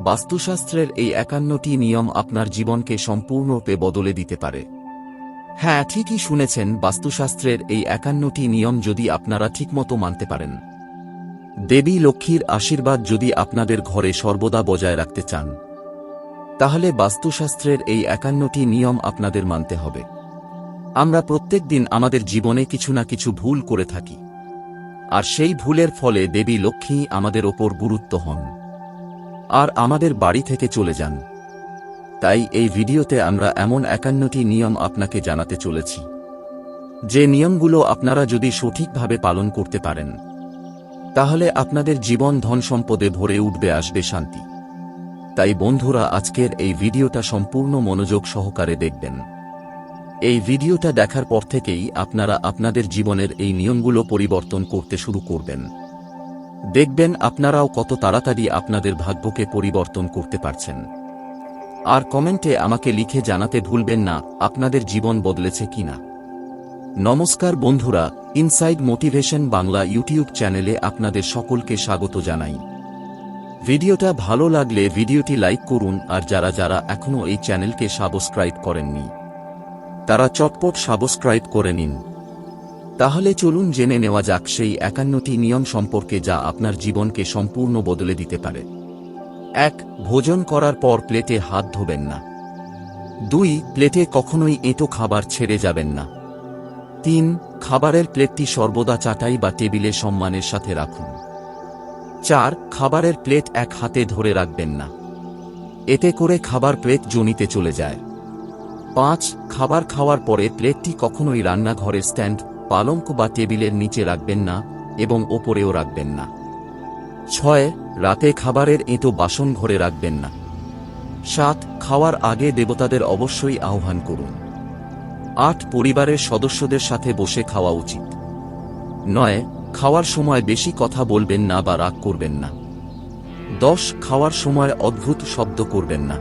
বাস্তুশাস্ত্রের এই একান্নটি নিয়ম আপনার জীবনকে সম্পূর্ণরূপে বদলে দিতে পারে। হ্যাঁ ঠিকই শুনেছেন, বাস্তুশাস্ত্রের এই একান্নটি নিয়ম যদি আপনারা ঠিকমতো মানতে পারেন। দেবী লক্ষ্মীর আশীর্বাদ যদি আপনাদের ঘরে সর্বদা বজায় রাখতে চান। তাহলে বাস্তুশাস্ত্রের এই একান্নটি নিয়ম আপনাদের মানতে হবে। আমরা প্রত্যেক দিন আমাদের জীবনে কিছু না কিছু ভুল করে থাকি। আর সেই ভুলের ফলে দেবী লক্ষ্মী আমাদের ওপর গুরুত্ব হন। আর আমাদের বাড়ি থেকে চলে যান। তাই এই ভিডিওতে আমরা এমন একান্নটি নিয়ম আপনাকে জানাতে চলেছি। যে নিয়মগুলো আপনারা যদি সঠিকভাবে পালন করতে পারেন, তাহলে আপনাদের জীবন ধন সম্পদে ভরে উঠবে, আসবে শান্তি। তাই বন্ধুরা, আজকের এই ভিডিওটা সম্পূর্ণ মনোযোগ সহকারে দেখবেন। এই ভিডিওটা দেখার পর থেকেই আপনারা আপনাদের জীবনের এই নিয়মগুলো পরিবর্তন করতে শুরু করবেন। দেখবেন আপনারাও কত তাড়াতাড়ি আপনাদের ভাগ্যকে পরিবর্তন করতে পারছেন। আর কমেন্টে আমাকে লিখে জানাতে ভুলবেন না, আপনাদের জীবন বদলেছে কিনা। নমস্কার বন্ধুরা, ইনসাইড মোটিভেশন বাংলা ইউটিউব চ্যানেলে আপনাদের সকলকে স্বাগত জানাই। ভিডিওটা ভালো লাগলে ভিডিওটি লাইক করুন, আর যারা যারা এখনও এই চ্যানেলকে সাবস্ক্রাইব করেননি, তারা চটপট সাবস্ক্রাইব করে নিন। তাহলে চলুন জেনে নেওয়া যাক সেই একান্নটি নিয়ম সম্পর্কে যা আপনার জীবনকে সম্পূর্ণ বদলে দিতে পারে। এক, ভোজন করার পর প্লেটে হাত ধোবেন না। দুই, প্লেটে কখনোই এঁটো খাবার ছেড়ে যাবেন না। তিন, খাবারের প্লেটটি সর্বদা চাটাই বা টেবিলে সম্মানের সাথে রাখুন। চার, খাবারের প্লেট এক হাতে ধরে রাখবেন না। এতে করে খাবার প্লেট জনিতে চলে যায়। পাঁচ, খাবার খাওয়ার পরে প্লেটটি কখনোই রান্নাঘরের স্ট্যান্ড পালঙ্ক বা টেবিলের নিচে রাখবেন না এবং ওপরেও রাখবেন না। ছয়, রাতে খাবারের এঁটো বাসন ঘরে রাখবেন না। সাত, খাওয়ার আগে দেবতাদের অবশ্যই আহ্বান করুন। আট, পরিবারের সদস্যদের সাথে বসে খাওয়া উচিত। নয়, খাওয়ার সময় বেশি কথা বলবেন না বা রাগ করবেন না। দশ, খাওয়ার সময় অদ্ভুত শব্দ করবেন না।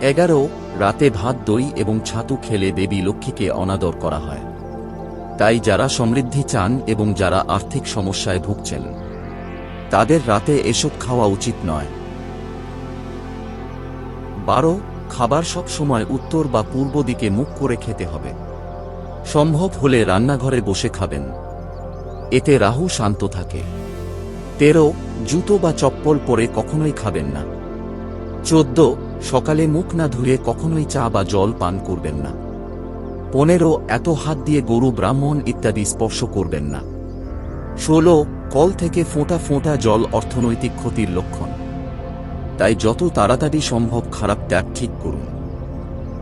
এগারো, রাতে ভাত, দই এবং ছাতু খেলে দেবী লক্ষ্মীকে অনাদর করা হয়। তাই যারা সমৃদ্ধি চান এবং যারা আর্থিক সমস্যায় ভুগছেন, তাদের রাতে এসব খাওয়া উচিত নয়। বারো, খাবার সব সময় উত্তর বা পূর্ব দিকে মুখ করে খেতে হবে। সম্ভব হলে রান্নাঘরে বসে খাবেন। এতে রাহু শান্ত থাকে। তেরো, জুতো বা চপ্পল পরে কখনোই খাবেন না। চোদ্দ, সকালে মুখ না ধুয়ে কখনোই চা বা জল পান করবেন না। পনেরো, এত হাত দিয়ে গরু ব্রাহ্মণ ইত্যাদি স্পর্শ করবেন না। ষোলো, কল থেকে ফোঁটা ফোঁটা জল অর্থনৈতিক ক্ষতির লক্ষণ। তাই যত তাড়াতাড়ি সম্ভব খারাপ ট্যাপ ঠিক করুন।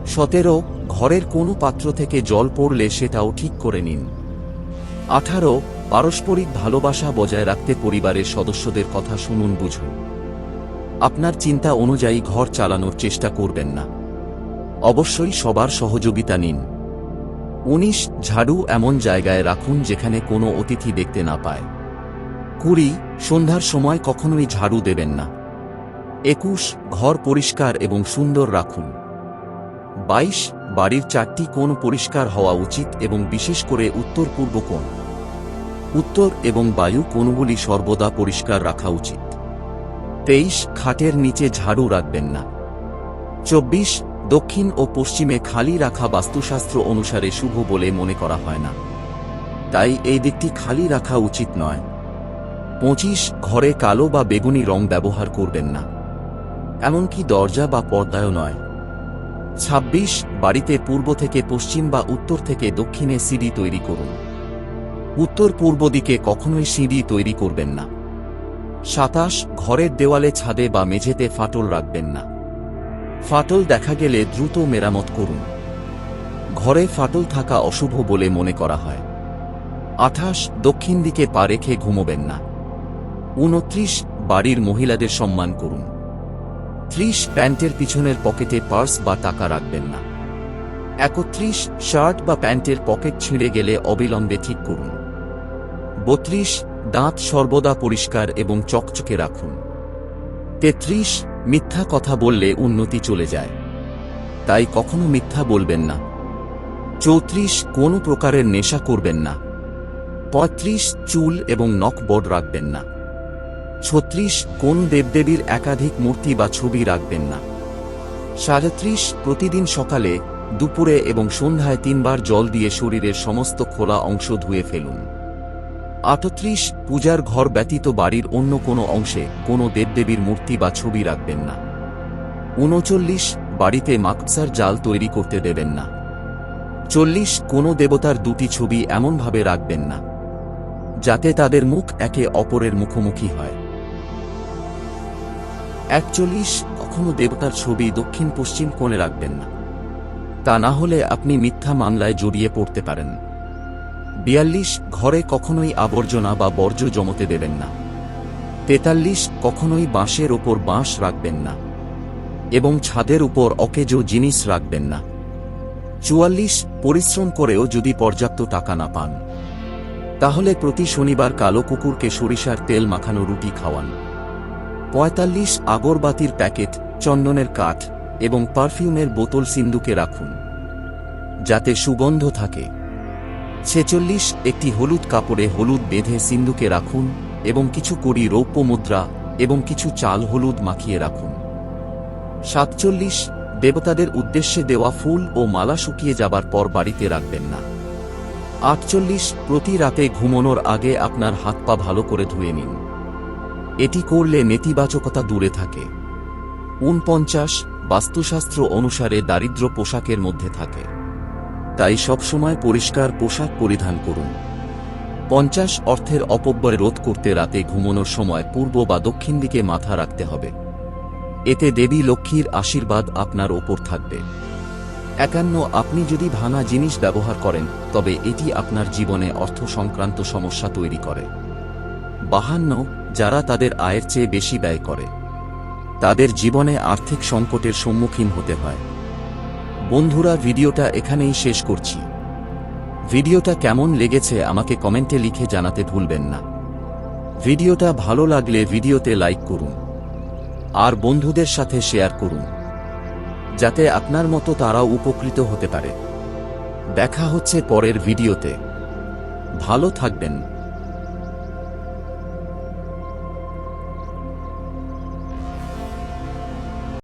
সতেরো, ঘরের কোনো পাত্র থেকে জল পড়লে সেটাও ঠিক করে নিন। আঠারো, পারস্পরিক ভালোবাসা বজায় রাখতে পরিবারের সদস্যদের কথা শুনুন বুঝুন। আপনার চিন্তা অনুযায়ী ঘর চালানোর চেষ্টা করবেন না। অবশ্যই সবার সহযোগিতা নিন। উনিশ ঝাড়ু এমন জায়গায় রাখুন যেখানে কোনো অতিথি দেখতে না পায়। কুড়ি, সন্ধ্যার সময় কখনোই ঝাড়ু দেবেন না। একুশ, ঘর পরিষ্কার এবং সুন্দর রাখুন। বাইশ, বাড়ির চারটি কোণ পরিষ্কার হওয়া উচিত এবং বিশেষ করে উত্তর পূর্ব কোণ। উত্তর এবং বায়ু কোণগুলি সর্বদা পরিষ্কার রাখা উচিত। তেইশ, খাটের নিচে ঝাড়ু রাখবেন না। চব্বিশ দক্ষিণ ও পশ্চিমে খালি রাখা বাস্তুশাস্ত্র অনুসারে শুভ বলে মনে করা হয় না। তাই এই দিকটি খালি রাখা উচিত নয়। পঁচিশ, ঘরে কালো বা বেগুনি রং ব্যবহার করবেন না। এমনকি দরজা বা পর্দায়ও নয়। ছাব্বিশ, বাড়িতে পূর্ব থেকে পশ্চিম বা উত্তর থেকে দক্ষিণে সিঁড়ি তৈরি করুন। উত্তর পূর্ব দিকে কখনোই সিঁড়ি তৈরি করবেন না। সাতাশ, ঘরের দেওয়ালে ছাদে বা মেঝেতে ফাটল রাখবেন না। ফাটল দেখা গেলে দ্রুত মেরামত করুন। ঘরে ফাটল থাকা অশুভ বলে মনে করা হয়। আঠাশ, দক্ষিণ দিকে পা রেখে ঘুমোবেন না। উনত্রিশ, বাড়ির মহিলাদের সম্মান করুন। ত্রিশ, প্যান্টের পিছনের পকেটে পার্স বা টাকা রাখবেন না। একত্রিশ, শার্ট বা প্যান্টের পকেট ছিঁড়ে গেলে অবিলম্বে ঠিক করুন। বত্রিশ, দাঁত সর্বদা পরিষ্কার এবং চকচকে রাখুন। তেত্রিশ মিথ্যা কথা বললে উন্নতি চলে যায়। তাই কখনো মিথ্যা বলবেন না। চৌত্রিশ, কোনো প্রকারের নেশা করবেন না। পঁয়ত্রিশ, চুল এবং নখ বড় রাখবেন না। ছত্রিশ, কোন দেবদেবীর একাধিক মূর্তি বা ছবি রাখবেন না। সাড়ত্রিশ প্রতিদিন সকালে, দুপুরে এবং সন্ধ্যায় তিনবার জল দিয়ে শরীরের সমস্ত খোলা অংশ ধুয়ে ফেলুন। আটত্রিশ পূজার ঘর ব্যতীত বাড়ির অন্য কোনো অংশে কোনো দেবদেবীর মূর্তি বা ছবি রাখবেন না। উনচল্লিশ বাড়িতে মাকসার জাল তৈরি করতে দেবেন না। চল্লিশ কোনো দেবতার দুটি ছবি এমনভাবে রাখবেন না, যাতে তাদের মুখ একে অপরের মুখোমুখি হয়। একচল্লিশ কখনো দেবতার ছবি দক্ষিণ পশ্চিম কোণে রাখবেন না। তা না হলে আপনি মিথ্যা মামলায় জড়িয়ে পড়তে পারেন। বিয়াল্লিশ ঘরে কখনোই আবর্জনা বা বর্জ্য জমতে দেবেন না। তেতাল্লিশ কখনোই বাঁশের ওপর বাঁশ রাখবেন না। এবং ছাদের উপর অকেজো জিনিস রাখবেন না। চুয়াল্লিশ পরিশ্রম করেও যদি পর্যাপ্ত টাকা না পান। তাহলে প্রতি শনিবার কালো কুকুরকে সরিষার তেল মাখানো রুটি খাওয়ান। পঁয়তাল্লিশ আগরবাতির প্যাকেট, চন্দনের কাঠ এবং পারফিউমের বোতল সিন্দুকে রাখুন। যাতে সুগন্ধ থাকে। ছেচল্লিশ একটি হলুদ কাপড়ে হলুদ বেঁধে সিন্ধুকে রাখুন এবং কিছু কড়ি রৌপ্য মুদ্রা এবং কিছু চাল হলুদ মাখিয়ে রাখুন। সাতচল্লিশ, দেবতাদের উদ্দেশ্যে দেওয়া ফুল ও মালা শুকিয়ে যাবার পর বাড়িতে রাখবেন না। আটচল্লিশ, প্রতি রাতে ঘুমানোর আগে আপনার হাত পা ভালো করে ধুয়ে নিন। এটি করলে নেতিবাচকতা দূরে থাকে। ঊনপঞ্চাশ, বাস্তুশাস্ত্র অনুসারে দারিদ্র পোশাকের মধ্যে থাকে। তাই সবসময় পরিষ্কার পোশাক পরিধান করুন। পঞ্চাশ অর্থের অপব্যয় রোধ করতে রাতে ঘুমানোর সময় পূর্ব বা দক্ষিণ দিকে মাথা রাখতে হবে। এতে দেবী লক্ষ্মীর আশীর্বাদ আপনার ওপর থাকবে। একান্ন, আপনি যদি ভাঙা জিনিস ব্যবহার করেন, তবে এটি আপনার জীবনে অর্থ সংক্রান্ত সমস্যা তৈরি করে। বাহান্ন, যারা তাদের আয়ের চেয়ে বেশি ব্যয় করে, তাদের জীবনে আর্থিক সংকটের সম্মুখীন হতে হয়। বন্ধুরা, ভিডিওটা এখানেই শেষ করছি। ভিডিওটা কেমন লেগেছে আমাকে কমেন্টে লিখে জানাতে ভুলবেন না। ভিডিওটা ভালো লাগলে ভিডিওতে লাইক করুন। আর বন্ধুদের সাথে শেয়ার করুন। যাতে আপনার মতো তারাও উপকৃত হতে পারে। দেখা হচ্ছে পরের ভিডিওতে। ভালো থাকবেন।